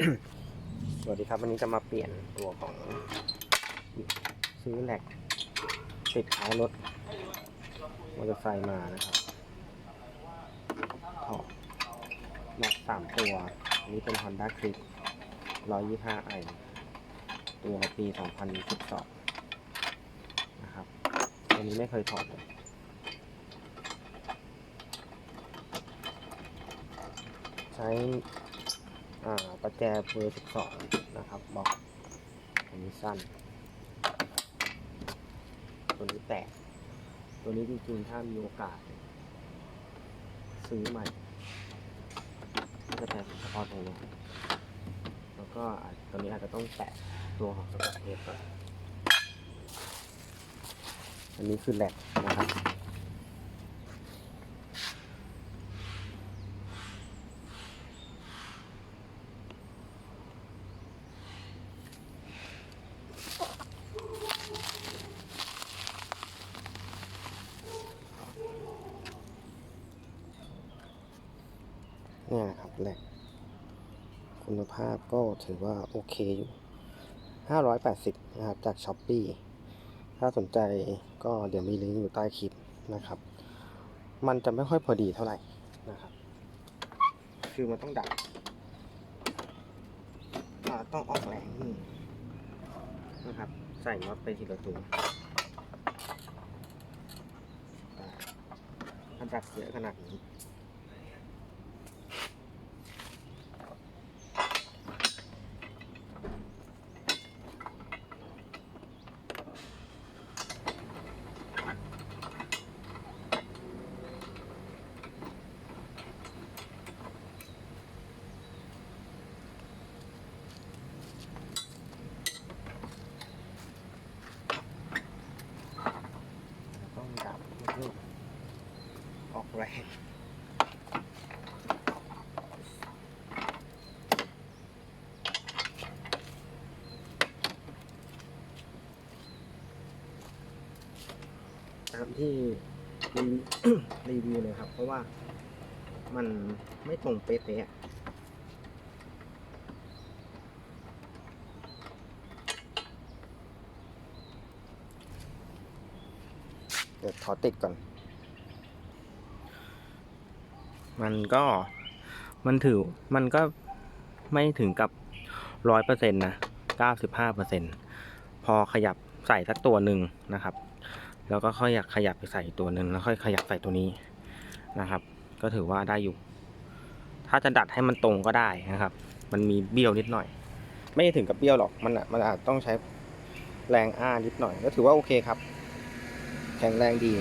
สวัสดีครับวันนี้จะมาเปลี่ยนตัวของซื้อแหลกติดท้ายรถมอเตอร์ไซค์มานะครับถอดแหลกสามตัวอันนี้เป็น Honda Click 125i ตัวปี 2012 นะครับ ตัวนี้ไม่เคยถอดเลยใช้ อ่าประแจเบอร์12นะครับบอกอันนี้สั้น ตัวนี้แตก ตัวนี้จริงๆถ้ามีโอกาส ซื้อใหม่ก็จะแตกเฉพาะตรงนี้แล้วก็ตัวนี้อาจจะต้องแตะตัวของสกอตเทปก่อนอันนี้คือแหลกนะครับ เนี่นะครับแหลกคุณภาพก็ถือว่าโอเคอยู่ 580 นะครับ จากช้อปปีถ้าสนใจก็เดี๋ยวมีลิงก์อยู่ใต้คลิปนะครับ มันจะไม่ค่อยพอดีเท่าไหร่นะครับ คือมันต้องดักต้องออกแรงนิดนึงนะครับ ใส่น็อตไปทีละตัวอ่าถ้าดักเยอะขนาดนี้ ต้องดับลูก ออกแรงตามที่รีวิวรีวิวเลยครับ เพราะว่ามันไม่ตรงเป๊ะๆอะเดี๋ยวถอดติดก่อน มันก็มันถือมันก็ไม่ถึงกับร้อยเปอร์เซ็นต์นะเก้าสิบห้าเปอร์เซ็นต์พอขยับใส่สักตัวหนึ่งนะครับ แล้วก็ค่อยอยากขยับไปใส่อีกตัวหนึ่งแล้วค่อยขยับใส่ตัวนี้นะครับ ก็ถือว่าได้อยู่ ถ้าจะดัดให้มันตรงก็ได้นะครับ มันมีเบี้ยวนิดหน่อย ไม่ถึงกับเบี้ยวหรอกมันมันอาจต้องใช้แรงอ้านิดหน่อย ก็ถือว่าโอเคครับ แข็งแรงดี